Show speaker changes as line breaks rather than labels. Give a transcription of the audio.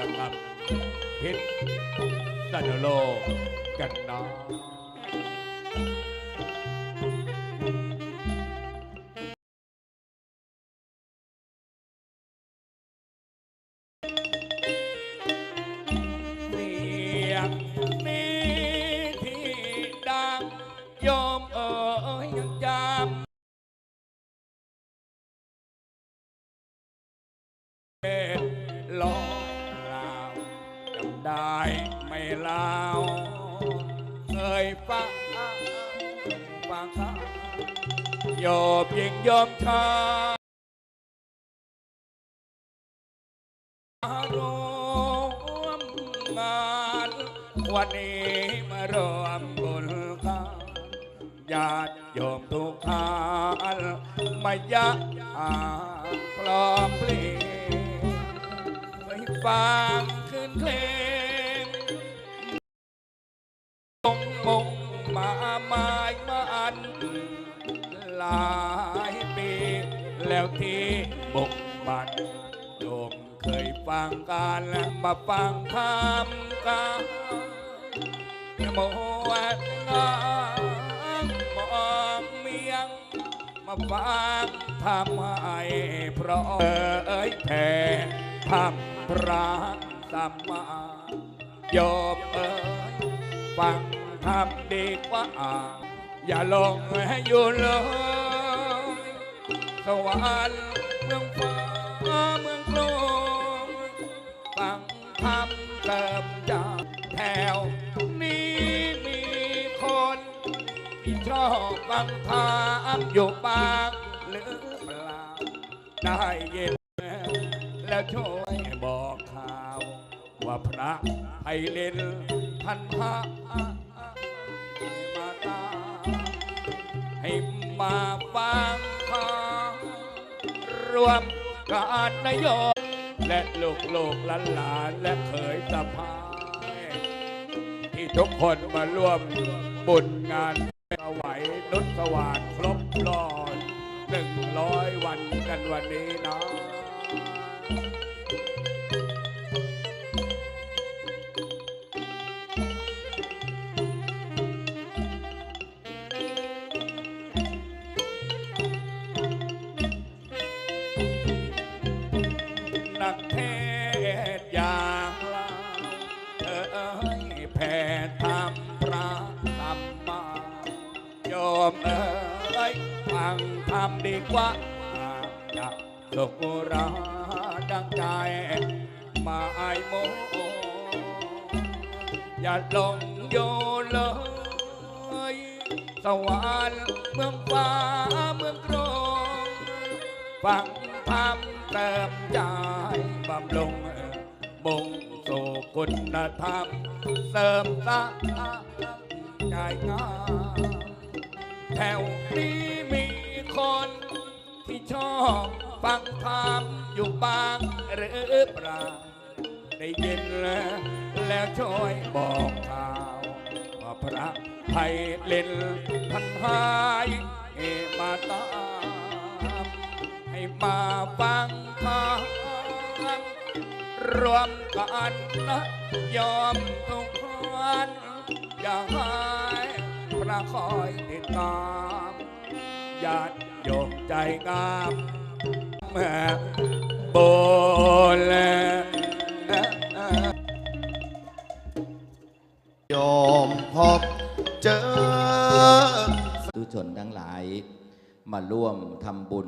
นะครับพิษสันโลกกันนะ เสียงนี้ที่ดังโยมเอ๋ยยังจำเป็นลองลาวจำ ได้ไม่ลาวเคยฟังฟังโยมยิงโยมชาร่วมงานวันนี้มารวมบุญกันญาติโยมทุกท่านมายะอาพร้อมเพลงให้ฟังคืนเพลงายปีแล้วที่บุกบันโยมเคยฟังกันมาฟังธรรมกันโมวันงามมองเมียง มาฟังทำให้เพราะเอ้ยแผ่ทำพระสัมมาโยมเอ้ยฟังทำดีกว่าอ่านอย่าลงให้อยู่เลย สวรรค์เมืองฟ้าเมืองกรุงฟังคำเติมจากแถวนี้มีคนที่ชอบฟังธรรมอยู่บางหรือเปล่าได้ยินแล้วช่วยบอกข่าว ว่าพระไพลินท่านพระมาตาให้มาฟัง วมกาดนโยมและลูกลูกหลานหลานและเขยสะพายที่ทุกคนมาร่วมบุญงานถวายนุสวาสครบรอบหนึ่งร้อยวันกันวันนี้นะ ศอย่างเราเอเอ้ยแผ่ธรรมพระธรรมาโยมเอ้ยฟังธรรมดีกว่าจะสุขราดังใจมาไอโมอย่าหลงโยเลยสวรรค์เมืองฟ้าเมืองกรงฟังธรรมเติมใจ บำรุงบ่งสู่คุณธรรม เสริมสร้างใจงามแถวนี้มีคนที่ชอบฟังธรรมอยู่บ้างหรือเปล่าได้ยินแล้วแล้วช่วยบอกข่าวว่าพระไพเล่นท่านหายมาตามให้มาฟังธรรม รวมกันนะยอมทุกคนอย่าให้พระคอยติดตามญาติโยมใจงามแม่โบแล
โยมพบเจอ
ทุชนทั้งหลายมาร่วมทำบุญ